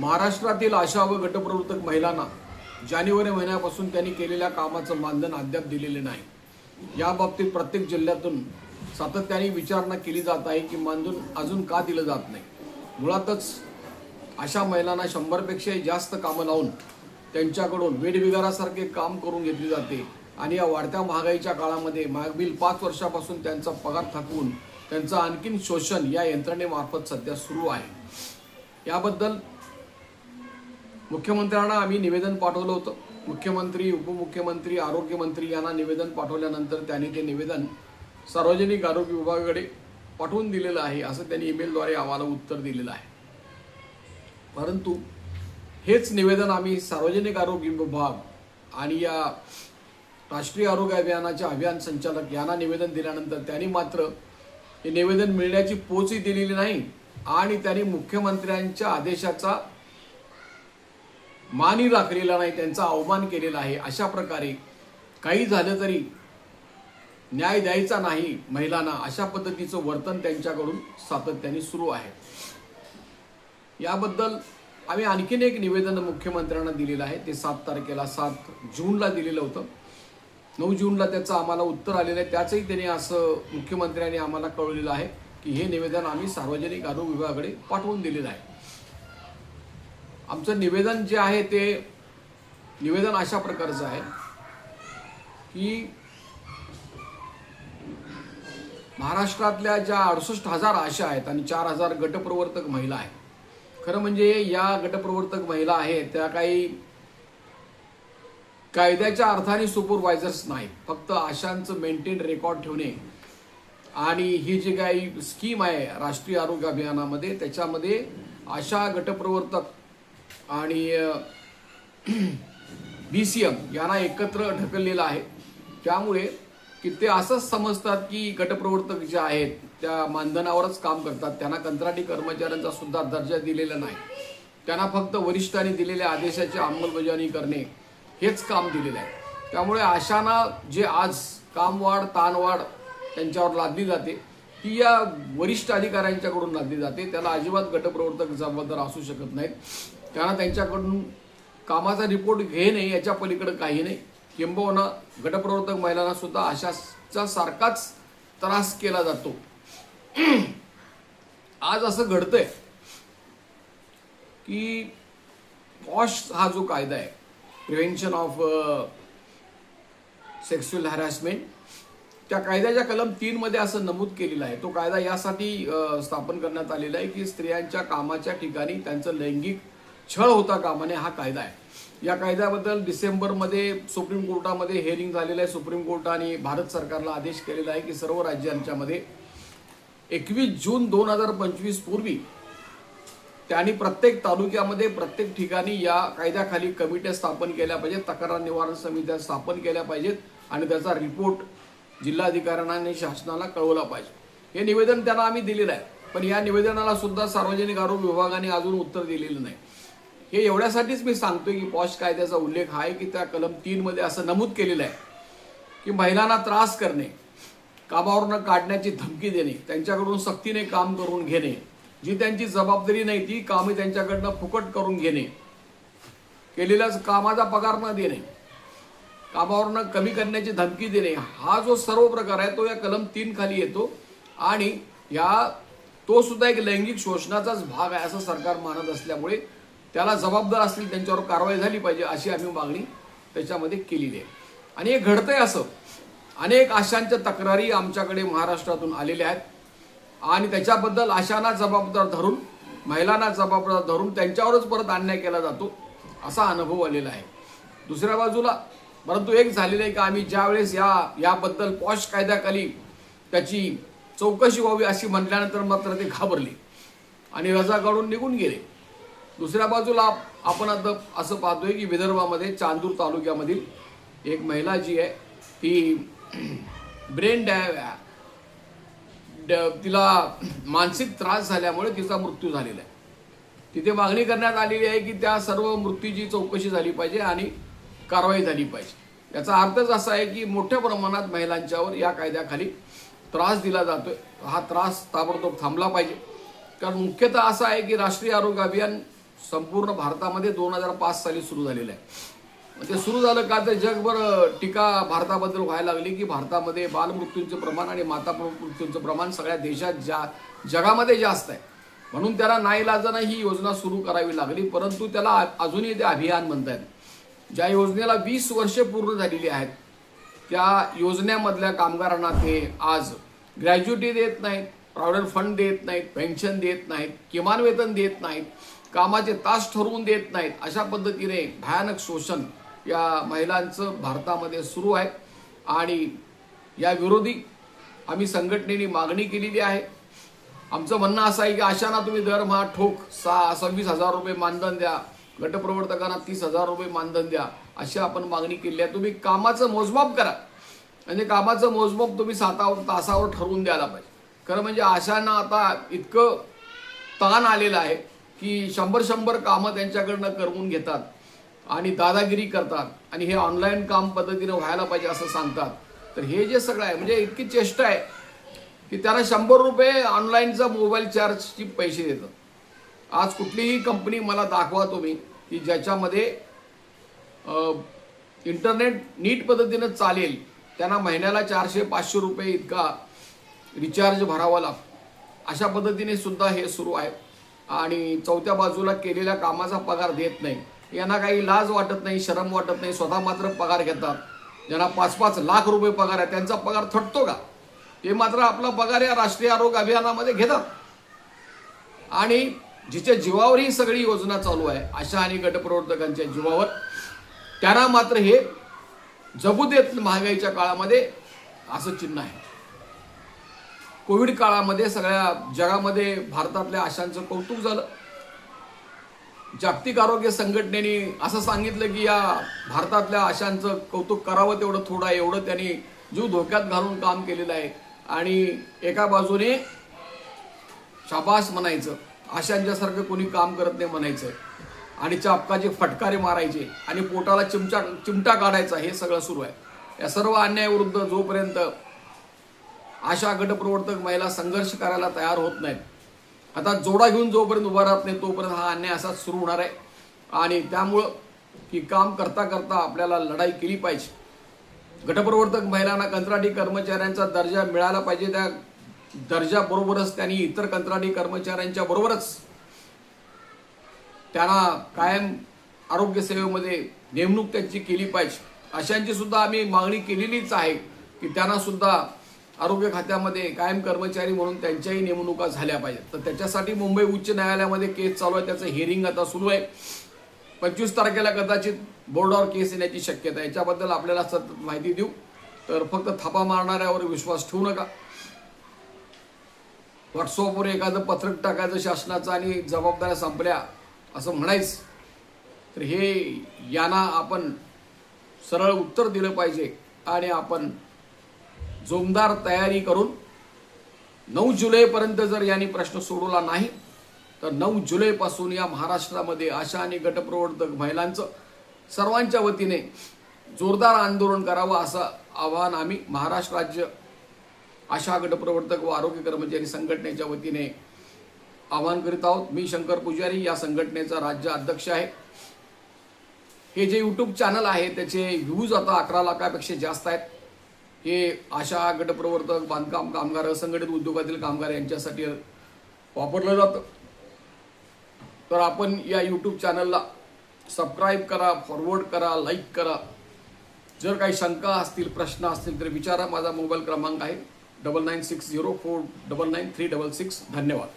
महाराष्ट्रातील आशा व गटप्रवर्तक महिलांना जानेवारी महिन्यापासून त्यांनी केलेल्या कामाचं मानधन अद्याप दिलेले नाही. याबाबतीत प्रत्येक जिल्ह्यातून सातत्याने विचारणा केली जात आहे की मानधन अजून का दिलं जात नाही. मुळातच अशा महिलांना शंभरपेक्षाही जास्त कामं लावून त्यांच्याकडून वेडबिगारासारखे काम करून घेतले जाते आणि या वाढत्या महागाईच्या काळामध्ये मागील पाच वर्षापासून त्यांचा पगार थकवून त्यांचं आणखीन शोषण या यंत्रणेमार्फत सध्या सुरू आहे. याबद्दल मुख्यमंत्र्यांना आम्ही निवेदन पाठवलं होतं. मुख्यमंत्री उपमुख्यमंत्री आरोग्यमंत्री यांना निवेदन पाठवल्यानंतर त्यांनी ते निवेदन सार्वजनिक आरोग्य विभागाकडे पाठवून दिलेलं आहे असं त्यांनी ईमेलद्वारे आम्हाला उत्तर दिलेलं आहे. परंतु हेच निवेदन आम्ही सार्वजनिक आरोग्य विभाग आणि या राष्ट्रीय आरोग्य अभियानाचे अभियान संचालक यांना निवेदन दिल्यानंतर त्यांनी मात्र हे निवेदन मिळण्याची पोचही दिलेली नाही आणि त्यांनी मुख्यमंत्र्यांच्या आदेशाचा मानही राखलेला नाही त्यांचा अवमान केलेला आहे. अशा प्रकारे काही झालं तरी न्याय द्यायचा नाही महिलांना. अशा पद्धतीचं वर्तन त्यांच्याकडून सातत्याने सुरू आहे. याबद्दल आम्ही आणखीन एक निवेदन मुख्यमंत्र्यांना दिलेलं आहे. ते सात तारखेला सात जूनला दिलेलं होतं. नऊ जूनला त्याचं आम्हाला उत्तर आलेलं आहे. त्याचंही त्यांनी असं मुख्यमंत्र्यांनी आम्हाला कळवलेलं आहे की हे निवेदन आम्ही सार्वजनिक आरोग्य विभागाकडे पाठवून दिलेलं आहे. आमचं निवेदन जे आहे ते निवेदन अशा प्रकारचं आहे की महाराष्ट्रातल्या ज्या अडुसष्ट हजार आशा आहेत आणि चार हजार गटप्रवर्तक महिला आहेत खरं म्हणजे या गटप्रवर्तक महिला आहेत त्या काही कायद्याच्या अर्थाने सुपरवायझर्स नाहीत फक्त आशांचं मेंटेन रेकॉर्ड ठेवणे आणि ही जी काही स्कीम आहे राष्ट्रीय आरोग्य अभियानामध्ये त्याच्यामध्ये आशा गटप्रवर्तक आणि बी सी एम यांना एकत्र ढकललेलं आहे. त्यामुळे की ते असंच समजतात की गटप्रवर्तक जे आहेत त्या मानधनावरच काम करतात. त्यांना कंत्राटी कर्मचाऱ्यांचा सुद्धा दर्जा दिलेला नाही. त्यांना फक्त वरिष्ठांनी दिलेल्या आदेशाची अंमलबजावणी करणे हेच काम दिलेलं आहे. त्यामुळे आशांना जे आज कामवाढ ताणवाढ त्यांच्यावर लादली जाते ती या वरिष्ठ अधिकाऱ्यांच्याकडून लादली जाते. त्याला अजिबात गटप्रवर्तक जबाबदार असू शकत नाहीत. त्यांना त्यांच्याकडून कामाचा रिपोर्ट घेणे याच्या पलीकडे काही नाही. किंबहुना गटप्रवर्तक महिलांना सुद्धा अशाचा सारखाच त्रास केला जातो. आज असं घडतंय की पॉश हा जो कायदा आहे प्रिव्हेन्शन ऑफ सेक्स्युअल हॅरॅसमेंट त्या कायद्याच्या कलम तीनमध्ये असं नमूद केलेलं आहे. तो कायदा यासाठी स्थापन करण्यात आलेला आहे की स्त्रियांच्या कामाच्या ठिकाणी त्यांचं लैंगिक छळ होता कामा नये हा कायदा आहे. या कायद्याबद्दल डिसेंबरमध्ये सुप्रीम कोर्टामध्ये हेअरिंग झालेलं आहे. सुप्रीम कोर्टाने भारत सरकारला आदेश केलेला आहे की सर्व राज्यांच्यामध्ये एकवीस जून दोन हजार पंचवीस पूर्वी त्यांनी प्रत्येक तालुक्यामध्ये प्रत्येक ठिकाणी या कायद्याखाली कमिट्या स्थापन केल्या पाहिजेत. तक्रार निवारण समित्या स्थापन केल्या पाहिजेत आणि त्याचा रिपोर्ट जिल्हाधिकाऱ्यांना आणि शासनाला कळवला पाहिजे. हे निवेदन त्यांना आम्ही दिलेलं आहे. पण या निवेदनाला सुद्धा सार्वजनिक आरोग्य विभागाने अजून उत्तर दिलेलं नाही. हे एवढ्यासाठीच मी सांगतोय की पॉश कायद्याचा उल्लेख आहे की त्या कलम तीनमध्ये असं नमूद केलेलं आहे की महिलांना त्रास करणे कामावरनं काढण्याची धमकी देणे त्यांच्याकडून सक्तीने काम करून घेणे जी त्यांची जबाबदारी नाही ती कामे त्यांच्याकडनं फुकट करून घेणे केलेल्या कामाचा पगार न देणे कामावरनं कमी करण्याची धमकी देणे हा जो सर्व प्रकार आहे तो या कलम तीन खाली येतो आणि या तो सुद्धा एक लैंगिक शोषणाचाच भाग आहे असं सरकार मानत असल्यामुळे त्याला जबाबदार असतील त्यांच्यावर कारवाई झाली पाहिजे अशी आम्ही मागणी त्याच्यामध्ये केलेली आहे. आणि हे घडतंय असं. अनेक आशांच्या तक्रारी आमच्याकडे महाराष्ट्रातून आलेल्या आहेत. आणि त्याच्याबद्दल आशांना जबाबदार धरून महिलांना जबाबदार धरून त्यांच्यावरच परत अन्याय केला जातो असा अनुभव आलेला आहे. दुसऱ्या बाजूला परंतु एक झालेलं आहे की आम्ही ज्यावेळेस या याबद्दल पॉश कायद्याखाली त्याची चौकशी व्हावी अशी म्हटल्यानंतर मात्र ते घाबरले. आणि रजा काढून निघून गेले. दुसऱ्या बाजूला आपण आता असं पाहतोय की विदर्भामध्ये चांदूर तालुक्यामधील एक महिला जी आहे ती ब्रेन डॅ ड- तिला मानसिक त्रास झाल्यामुळे तिचा मृत्यू झालेला आहे. तिथे मागणी करण्यात आलेली आहे की त्या सर्व मृत्यूची चौकशी झाली पाहिजे आणि कारवाई झाली पाहिजे. याचा अर्थच असा आहे की मोठ्या प्रमाणात महिलांच्यावर या कायद्याखाली त्रास दिला जातोय. हा त्रास ताबडतोब थांबला पाहिजे. कारण मुख्यतः असा आहे की राष्ट्रीय आरोग्य अभियान संपूर्ण भारतामध्ये दोन हजार पाच साली सुरू झालेलं आहे. ते सुरू झालं का तर जगभर टीका भारताबद्दल व्हायला लागली की भारतामध्ये बालमृत्यूंचं प्रमाण आणि माता मृत्यूंचं प्रमाण सगळ्या देशात जा जगामध्ये जास्त आहे. म्हणून त्याला नाईलाजानं ही योजना सुरू करावी लागली परंतु त्याला अजूनही ते अभियान म्हणतात ज्या योजनेला वीस वर्षे पूर्ण झालेली आहेत त्या योजनेमधल्या कामगारांना ते आज ग्रॅज्युटी देत नाहीत प्रॉव्हिडंट फंड देत नाहीत पेन्शन देत नाहीत किमान वेतन देत नाहीत. कामाचे तास ठरवून देत नाहीत. अशा पद्धतीने भयानक शोषण या महिलांचं भारतामध्ये सुरू आहे. आणि या विरोधी आम्ही संघटनेने मागणी केलेली आहे. आमचं म्हणणं असं आहे की अशांना तुम्ही दरमहा ठोक सहा सव्वीस हजार रुपये मानधन द्या. गटप्रवर्तकांना तीस हजार रुपये मानधन द्या. अशी आपण मागणी केली आहे. तुम्ही कामाचं मोजमाप करा. म्हणजे कामाचं मोजमाप तुम्ही सातावर तासावर ठरवून द्यायला पाहिजे. खरं म्हणजे आशांना आता इतकं ताण आलेलं आहे. की शंभर शंभर कामं त्यांच्याकडनं करवून घेतात आणि दादागिरी करतात आणि हे ऑनलाईन काम पद्धतीनं व्हायला पाहिजे असं सांगतात. तर हे जे सगळं आहे म्हणजे इतकी चेष्टा आहे की त्यांना शंभर रुपये ऑनलाईनचा मोबाईल चार्जची पैसे देतात. आज कुठलीही कंपनी मला दाखवा तुम्ही की ज्याच्यामध्ये इंटरनेट नीट पद्धतीनं चालेल त्यांना महिन्याला चारशे पाचशे रुपये इतका रिचार्ज भरावा लागतो. अशा पद्धतीने सुद्धा हे सुरू आहे. आणि चौथ्या बाजूला केलेल्या कामाचा पगार देत नाही. यांना काही लाज वाटत नाही शरम वाटत नाही स्वतः मात्र पगार घेतात. ज्यांना पाच पाच लाख रुपये पगार आहे त्यांचा पगार थटतो का? ते मात्र आपला पगार या राष्ट्रीय आरोग्य अभियानामध्ये घेतात. आणि जिच्या जीवावर ही सगळी योजना चालू आहे अशा आणि गटप्रवर्तकांच्या जीवावर त्यांना मात्र हे जगू देत महागाईच्या काळामध्ये असं चिन्ह आहे. कोविड काळामध्ये सगळ्या जगामध्ये भारतातल्या आशांचं कौतुक झालं. जागतिक आरोग्य संघटनेने असं सांगितलं की या भारतातल्या आशांचं कौतुक करावं तेवढं थोडं आहे एवढं त्यांनी जीव धोक्यात घालून काम केलेलं आहे. आणि एका बाजूने शाबास म्हणायचं आशांच्यासारखं कोणी काम करत नाही म्हणायचं. आणि चापकाचे फटकारे मारायचे आणि पोटाला चिमचा चिमटा काढायचा हे सगळं सुरू आहे. या सर्व अन्यायाविरुद्ध जोपर्यंत अशा गटप्रवर्तक महिला संघर्ष करायला तयार होत नाहीत. आता जोडा घेऊन जोपर्यंत उभा राहत नाही तोपर्यंत हा अन्याय असाच सुरू होणार आहे. आणि त्यामुळं की काम करता करता आपल्याला लढाई केली पाहिजे. गटप्रवर्तक महिलांना कंत्राटी कर्मचाऱ्यांचा दर्जा मिळाला पाहिजे. त्या दर्जाबरोबरच त्यांनी इतर कंत्राटी कर्मचाऱ्यांच्या बरोबरच त्यांना कायम आरोग्य सेवेमध्ये नेमणूक त्यांची केली पाहिजे. अशांची सुद्धा आम्ही मागणी केलेलीच आहे की त्यांना सुद्धा आरोग्य खात्यामध्ये कायम कर्मचारी म्हणून त्यांच्याही नेमणुका झाल्या पाहिजेत. तर त्याच्यासाठी मुंबई उच्च न्यायालयामध्ये केस चालू आहे. त्याचं हिअरिंग आता सुरू आहे. पंचवीस तारखेला कदाचित बोर्डावर केस येण्याची शक्यता आहे. याच्याबद्दल आपल्याला सतत माहिती देऊ. तर फक्त थापा मारणाऱ्यावर विश्वास ठेवू नका. व्हॉट्सअपवर एखादं पत्रक टाकायचं शासनाचं आणि जबाबदाऱ्या संपल्या असं म्हणायचं तर हे यांना आपण सरळ उत्तर दिलं पाहिजे आणि आपण जोमदार तयारी करून नऊ जुलैपर्यंत जर यांनी प्रश्न सोडवला नाही तर नऊ जुलैपासून या महाराष्ट्रामध्ये आशा आणि गटप्रवर्तक महिलांचं सर्वांच्या वतीने जोरदार आंदोलन करावं असं आवाहन आम्ही महाराष्ट्र राज्य आशा गटप्रवर्तक व आरोग्य कर्मचारी संघटनेच्या वतीने आवाहन करीत आहोत. मी शंकर पुजारी या संघटनेचा राज्य अध्यक्ष आहे. हे जे यूट्यूब चॅनल आहे त्याचे व्ह्यूज आता अकरा लाखापेक्षा जास्त आहेत. हे आशा गटप्रवर्तक बांधकाम कामगार असंघटित उद्योगातील कामगार यांच्यासाठी वापरलं जातं. तर आपण या यूट्यूब चॅनलला सबस्क्राईब करा फॉरवर्ड करा लाईक करा. जर काही शंका असतील प्रश्न असतील तर विचारा. माझा मोबाईल क्रमांक आहे double nine six zero four double nine three double six धन्यवाद.